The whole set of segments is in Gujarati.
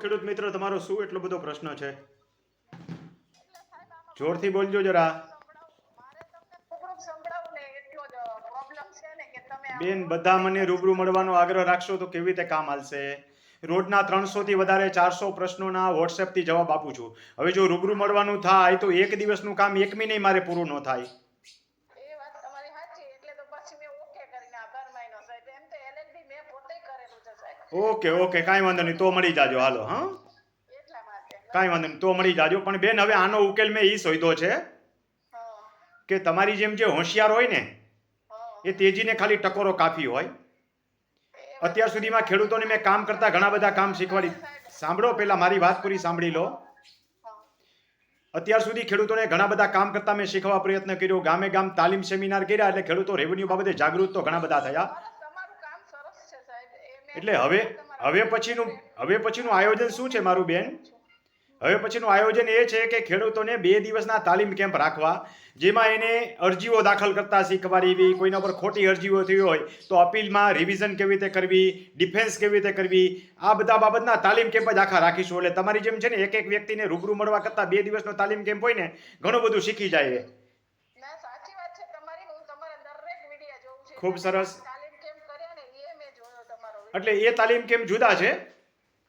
ખેડૂત મિત્ર, તમારો શું એટલો બધો પ્રશ્ન છે? જોરથી બોલજો જરા. બેન, બધા મને રૂબરૂ મળવાનો આગ્રહ રાખશો તો કેવી રીતે કામ હાલશે? રોજના ત્રણસો થી વધારે ચારસો પ્રશ્નોના વોટ્સએપથી જવાબ આપું છું. હવે જો રૂબરૂ મળવાનું થાય તો એક દિવસનું કામ એક મહિને મારે પૂરું ન થાય એ વાત તમારી સાચી એટલે તો પછી મેં ઓકે કરીને આભાર માન્યો સાહેબ એમ તો એલએલબી મેં પોતે કરેલું છે સાહેબ ઓકે ઓકે કાંઈ વાંધો નહીં તો મળી જાજો હાલો હા? કાંઈ વાંધો નહીં તો મળી જાજો. પણ બેન હવે આનો ઉકેલ મેં એ શોધ્યો છે કે તમારી જેમ જે હોશિયાર હોય ને એ તેજીને ખાલી ટકોરો કાફી હોય. અત્યાર સુધીમાં ખેડૂતોને મેં કામ કરતા ઘણા બધા કામ શીખવાડી. સાંભળો પહેલા મારી વાત પૂરી સાંભળી લો. અત્યાર સુધી ખેડૂતોને ઘણા બધા કામ કરતા મેં શીખવા પ્રયત્ન કર્યો. ગામે ગામ તાલીમ સેમિનાર કર્યા એટલે ખેડૂતો રેવન્યુ બાબતે જાગૃત તો ઘણા બધા થયા સરસ, તમારું કામ સરસ છે સાહેબ એ મેં એટલે હવે હવે પછીનું હવે પછીનું આયોજન શું છે મારું બેન? હવે પછીનું આયોજન એ છે કે ખેડૂતોને બે દિવસના તાલીમ કેમ્પ રાખવા જેમાં એને અરજીઓ દાખલ કરતા શીખવાડવી કોઈના પર ખોટી અરજીઓ થઈ હોય તો અપીલમાં રિવિઝન કેવી રીતે કરવી ડિફેન્સ કેવી રીતે કરવી આ બધા બાબતના તાલીમ કેમ્પ જ આખા રાખીશું. એટલે તમારી જેમ છે ને એક એક વ્યક્તિને રૂબરૂ મળવા કરતાં બે દિવસનો તાલીમ કેમ્પ હોય ને ઘણું બધું શીખી જાય ખૂબ સરસ. તાલીમ કેમ કર્યા ને એ મેં જોયો તમારો video. એટલે એ તાલીમ કેમ જુદા છે?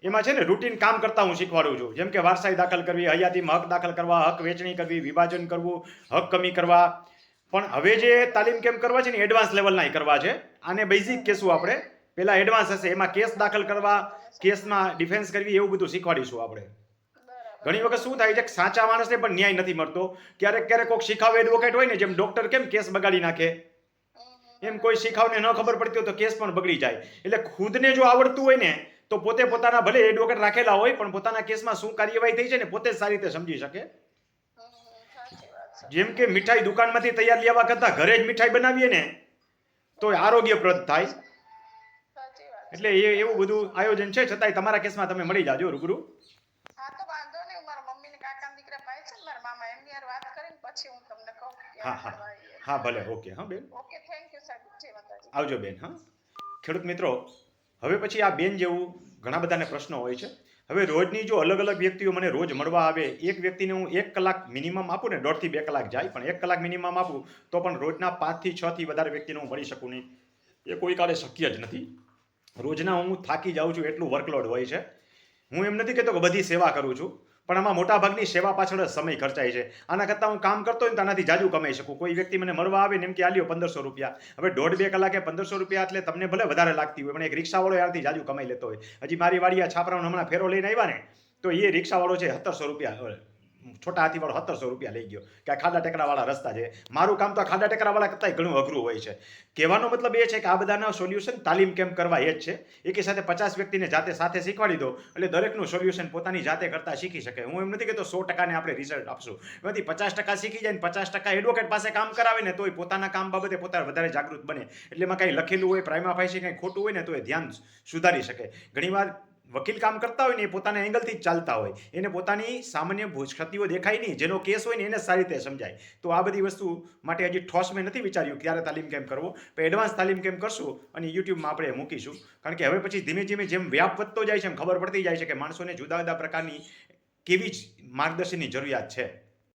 એમાં છે ને રૂટીન કામ કરતા હું શીખવાડું છું. જેમ કે વારસાઈ દાખલ કરવી હયાતીમાં હક દાખલ કરવા હક વેચણી કરવી વિભાજન કરવું હક કમી કરવા. પણ હવે જે તાલીમ કેમ કરવા છે ને એડવાન્સ લેવલના કરવા છે. આને બેઝિક કહેશું આપણે. પહેલાં એડવાન્સ હશે એમાં કેસ દાખલ કરવા કેસમાં ડિફેન્સ કરવી એવું બધું શીખવાડીશું આપણે. ઘણી વખત શું થાય છે કે સાચા માણસને પણ ન્યાય નથી મળતો. ક્યારેક ક્યારેક કોઈક શીખાવે એડવોકેટ હોય ને જેમ ડોક્ટર કેમ કેસ બગાડી નાખે? એમ કોઈ શીખાવને ન ખબર પડતી હોય તો કેસ પણ બગડી જાય. એટલે ખુદને જો આવડતું હોય ને તો પોતે પોતાના ભલે એડવોકેટ રાખેલા હોય પણ પોતાના કેસમાં શું કાર્યવાહી થઈ છે ને પોતે સારી રીતે સમજી શકે. જેમ કે મીઠાઈ દુકાનમાંથી તૈયાર લેવા કરતાં ઘરે જ મીઠાઈ બનાવીએ ને તો આરોગ્યપ્રદ થાય. એટલે એ એવું બધું આયોજન છે છતાંય તમારા કેસમાં તમે મળી જાજો રૂબરૂ. તો વાંધો નહીં મારા મમ્મી ને કાકા દીકરા પાસે છે મારા મામા એમની યાર વાત કરીને પછી હું તમને કહું હા હા. હા ભલે ઓકે હા બેન. ઓકે થેન્ક યુ સાહેબ. જય માતાજી. આવજો બેન હા. ખેડૂત મિત્રો હવે પછી આ બેન જેવું ઘણા બધાને પ્રશ્નો હોય છે. હવે રોજની જો અલગ અલગ વ્યક્તિઓ મને રોજ મળવા આવે એક વ્યક્તિને હું એક કલાક મિનિમમ આપું ને દોઢથી બે કલાક જાય પણ એક કલાક મિનિમમ આપું તો પણ રોજના પાંચથી છથી થી વધારે વ્યક્તિને હું મળી શકું નહીં. એ કોઈ કાળે શક્ય જ નથી. રોજના હું થાકી જાઉં છું એટલું વર્કલોડ હોય છે. હું એમ નથી કહેતો કે બધી સેવા કરું છું, પણ આમાં મોટાભાગની સેવા પાછળ જ સમય ખર્ચાય છે. આના કરતાં હું કામ કરતો હોય ને તો આનાથી જાજુ કમાઈ શકું. કોઈ વ્યક્તિ મને મળવા આવે ને એમ કે આલ્યો પંદરસો રૂપિયા. હવે દોઢ બે કલાકે પંદરસો રૂપિયા એટલે તમને ભલે વધારે લાગતી હોય, પણ એક રિક્ષાવાળો યારથી જાજુ કમાઈ લેતો હોય. હજી મારી વાડી આ છાપરાનો હમણાં ફેરો લઈને આવ્યા ને, તો એ રિક્ષાવાળો છે સત્તરસો રૂપિયા. છોટા હાથીવાળો સત્તરસો રૂપિયા લઈ ગયો કે આ ખાડા ટેકરાવાળા રસ્તા છે. મારું કામ તો આ ખાડા ટેકરાવાળા કરતાં ઘણું અઘરું હોય છે. કહેવાનો મતલબ એ છે કે આ બધાના સોલ્યુશન તાલીમ કેમ્પ કરવા એ જ છે. એકી સાથે પચાસ વ્યક્તિને જાતે સાથે શીખવાડી દો એટલે દરેકનું સોલ્યુશન પોતાની જાતે કરતાં શીખી શકે. હું એમ નથી કહેતો સો ટકાને આપણે રિઝલ્ટ આપશું. એમાંથી પચાસ ટકા શીખી જાય ને પચાસ ટકા એડવોકેટ પાસે કામ કરાવે ને તોય પોતાના કામ બાબતે પોતા વધારે જાગૃત બને. એટલે એમાં કાંઈ લખેલું હોય પ્રાઇમા ફાઈસી કંઈ ખોટું હોય ને તો એ ધ્યાન સુધારી શકે. ઘણીવાર વકીલ કામ કરતા હોય ને એ પોતાના એંગલથી જ ચાલતા હોય. એને પોતાની સામાન્ય ભૂજ દેખાય નહીં. જેનો કેસ હોય ને એને સારી રીતે સમજાય. તો આ બધી વસ્તુ માટે હજી ઠોસ મેં નથી વિચાર્યું ક્યારે તાલીમ કેમ કરવો. પણ એડવાન્સ તાલીમ કેમ કરશું અને યુટ્યુબમાં આપણે મૂકીશું. કારણ કે હવે પછી ધીમે ધીમે જેમ વ્યાપ વધતો જાય છે એમ ખબર પડતી જાય છે કે માણસોને જુદા જુદા પ્રકારની કેવી જ માર્ગદર્શનની જરૂરિયાત છે.